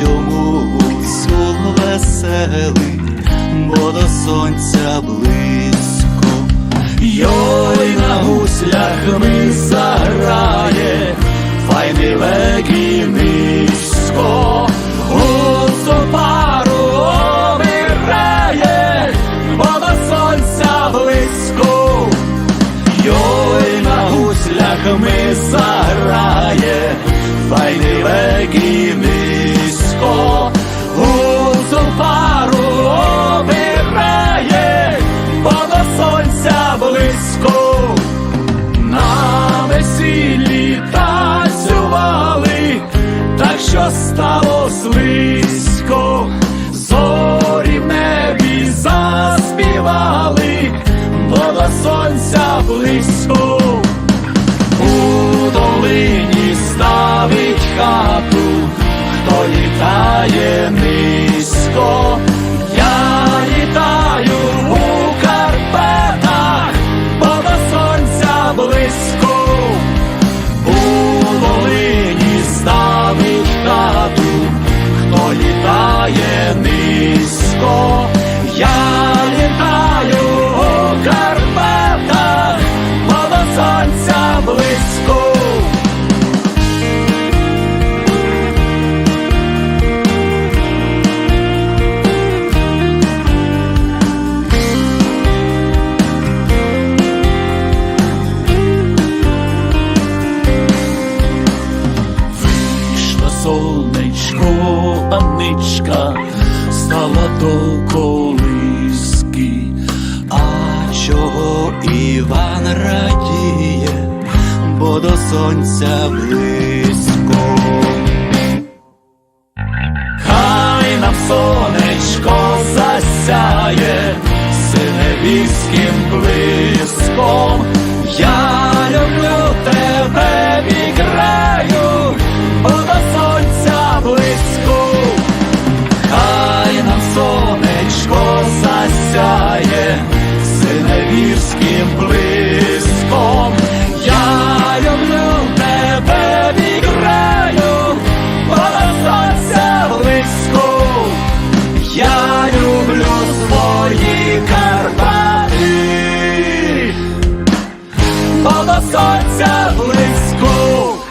чомусь слух веселий, бо до сонця близько, Йой на гуслях ми заграє, файний веки низько, пару сонця близько, Йой на гуслях ми зарає, файний вегіми. Слизько, зорі в небі заспівали, бо до сонця близько. У долині ставить хату, хто літає низько. Низько. Я літаю у Карпатах, бо до сонця близько. Сонечко, паничка, стала до колиски. А чого Іван радіє, бо до сонця близько. Хай нам сонечко засяє синевійським блиском. Я Сонця близько.